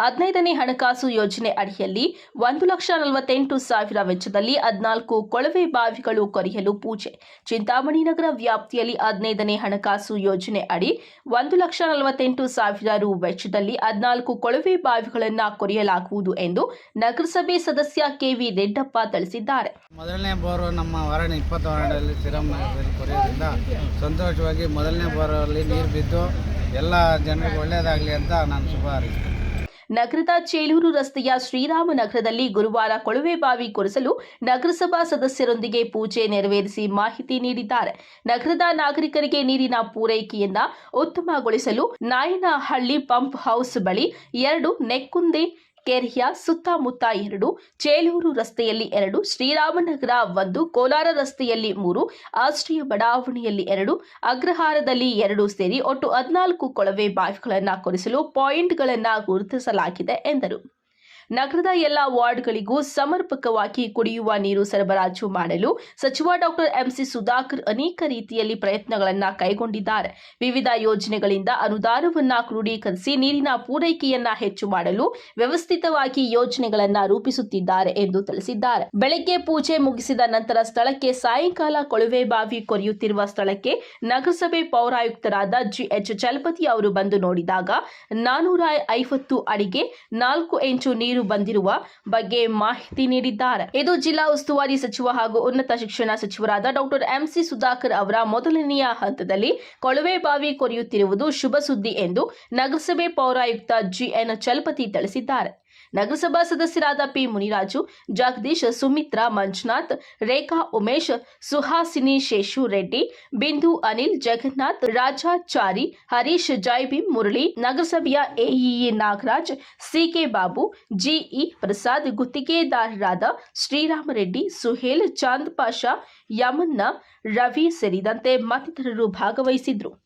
ಹದಿನೈದನೇ ಹಣಕಾಸು ಯೋಜನೆ ಅಡಿಯಲ್ಲಿ ಒಂದು ಲಕ್ಷ ನಲವತ್ತೆಂಟು ಸಾವಿರ ವೆಚ್ಚದಲ್ಲಿ ಹದಿನಾಲ್ಕು ಕೊಳವೆ ಬಾವಿಗಳು ಕೊರೆಯಲು ಪೂಜೆ. ಚಿಂತಾಮಣಿ ನಗರ ವ್ಯಾಪ್ತಿಯಲ್ಲಿ ಹದಿನೈದನೇ ಹಣಕಾಸು ಯೋಜನೆ ಅಡಿ ಒಂದು ಲಕ್ಷ ನಲವತ್ತೆಂಟು ಸಾವಿರ ರು ವೆಚ್ಚದಲ್ಲಿ ಹದಿನಾಲ್ಕು ಕೊಳವೆ ಬಾವಿಗಳನ್ನು ಕೊರೆಯಲಾಗುವುದು ಎಂದು ನಗರಸಭೆ ಸದಸ್ಯ ಕೆವಿ ರೆಡ್ಡಪ್ಪ ತಿಳಿಸಿದ್ದಾರೆ. ಮೊದಲನೇ ಬೋರು ನಮ್ಮ ಸಂತೋಷವಾಗಿ ಮೊದಲನೇ ಬೋರಲ್ಲಿ ನೀರು ಬಿದ್ದು ಎಲ್ಲ ಜನರಿಗೆ ಒಳ್ಳೆಯದಾಗಲಿ ಅಂತ ನಾನು ಶುಭ ಹಾರೈಸ್ತೇನೆ. ನಗರದ ಚೇಲೂರು ರಸ್ತೆಯ ಶ್ರೀರಾಮನಗರದಲ್ಲಿ ಗುರುವಾರ ಕೊಳವೆ ಬಾವಿ ಕೊರೆಸಲು ನಗರಸಭಾ ಸದಸ್ಯರೊಂದಿಗೆ ಪೂಜೆ ನೆರವೇರಿಸಿ ಮಾಹಿತಿ ನೀಡಿದ್ದಾರೆ. ನಗರದ ನಾಗರಿಕರಿಗೆ ನೀರಿನ ಪೂರೈಕೆಯನ್ನ ಉತ್ತಮಗೊಳಿಸಲು ನಾಯನಹಳ್ಳಿ ಪಂಪ್ ಹೌಸ್ ಬಳಿ ಎರಡು ನೆಕ್ಕುಂದೆ ಕೆರೆಯ ಸುತ್ತಮುತ್ತ ಎರಡು ಚೇಲೂರು ರಸ್ತೆಯಲ್ಲಿ ಎರಡು, ಶ್ರೀರಾಮನಗರ ಒಂದು, ಕೋಲಾರ ರಸ್ತೆಯಲ್ಲಿ ಮೂರು ಆಶ್ರಯ ಬಡಾವಣೆಯಲ್ಲಿ ಎರಡು, ಅಗ್ರಹಾರದಲ್ಲಿ ಎರಡು ಸೇರಿ ಒಟ್ಟು ಹದಿನಾಲ್ಕು ಕೊಳವೆ ಬಾವಿಗಳನ್ನು ಕೊರೆಸಲು ಪಾಯಿಂಟ್ಗಳನ್ನು ಗುರುತಿಸಲಾಗಿದೆ ಎಂದರು. ನಗರದ ಎಲ್ಲಾ ವಾರ್ಡ್ಗಳಿಗೂ ಸಮರ್ಪಕವಾಗಿ ಕುಡಿಯುವ ನೀರು ಸರಬರಾಜು ಮಾಡಲು ಸಚಿವ ಡಾಕ್ಟರ್ ಎಂಸಿ ಸುಧಾಕರ್ ಅನೇಕ ರೀತಿಯಲ್ಲಿ ಪ್ರಯತ್ನಗಳನ್ನು ಕೈಗೊಂಡಿದ್ದಾರೆ. ವಿವಿಧ ಯೋಜನೆಗಳಿಂದ ಅನುದಾನವನ್ನ ಕ್ರೋಢೀಕರಿಸಿ ನೀರಿನ ಪೂರೈಕೆಯನ್ನ ಹೆಚ್ಚು ಮಾಡಲು ವ್ಯವಸ್ಥಿತವಾಗಿ ಯೋಜನೆಗಳನ್ನ ರೂಪಿಸುತ್ತಿದ್ದಾರೆ ಎಂದು ತಿಳಿಸಿದ್ದಾರೆ. ಬೆಳಗ್ಗೆ ಪೂಜೆ ಮುಗಿಸಿದ ನಂತರ ಸ್ಥಳಕ್ಕೆ ಸಾಯಂಕಾಲ ಕೊಳವೆ ಬಾವಿ ಕೊರೆಯುತ್ತಿರುವ ಸ್ಥಳಕ್ಕೆ ನಗರಸಭೆ ಪೌರಾಯುಕ್ತರಾದ ಜಿಎಚ್ ಚಲಪತಿ ಅವರು ಬಂದು ನೋಡಿದಾಗ ನಾನೂರ ಐವತ್ತು ಅಡಿಗೆ ನಾಲ್ಕು ಇಂಚು ನೀರು ಬಂದಿರುವ ಬಗ್ಗೆ ಮಾಹಿತಿ ನೀಡಿದ್ದಾರೆ. ಇದು ಜಿಲ್ಲಾ ಉಸ್ತುವಾರಿ ಸಚಿವ ಹಾಗೂ ಉನ್ನತ ಶಿಕ್ಷಣ ಸಚಿವರಾದ ಡಾಕ್ಟರ್ ಎಂಸಿ ಸುಧಾಕರ್ ಅವರ ಮೊದಲನೆಯ ಹಂತದಲ್ಲಿ ಕೊಳವೆ ಬಾವಿ ಕೊರೆಯುತ್ತಿರುವುದು ಶುಭ ಸುದ್ದಿ ಎಂದು ನಗರಸಭೆ ಪೌರಾಯುಕ್ತ ಜಿಎನ್ ಚಲಪತಿ ತಿಳಿಸಿದ್ದಾರೆ. ನಗರಸಭಾ ಸದಸ್ಯರಾದ ಪಿ ಮುನಿರಾಜು, ಜಗದೀಶ್, ಸುಮಿತ್ರಾ, ಮಂಜುನಾಥ್, ರೇಖಾ, ಉಮೇಶ್, ಸುಹಾಸಿನಿ ಶೇಷು ರೆಡ್ಡಿ ಬಿಂದು ಅನಿಲ್, ಜಗನ್ನಾಥ್, ರಾಜಾಚಾರಿ, ಹರೀಶ್, ಜೈಭೀಮ್, ಮುರಳಿ, ನಗರಸಭೆಯ AEE Nagaraj, CK Babu, GE Prasad, ಗುತ್ತಿಗೆದಾರರಾದ Sriramareddy, Suhail, Chand Pasha, Yamanna, Ravi ಸೇರಿದಂತೆ ಮತ್ತಿತರರು ಭಾಗವಹಿಸಿದ್ರು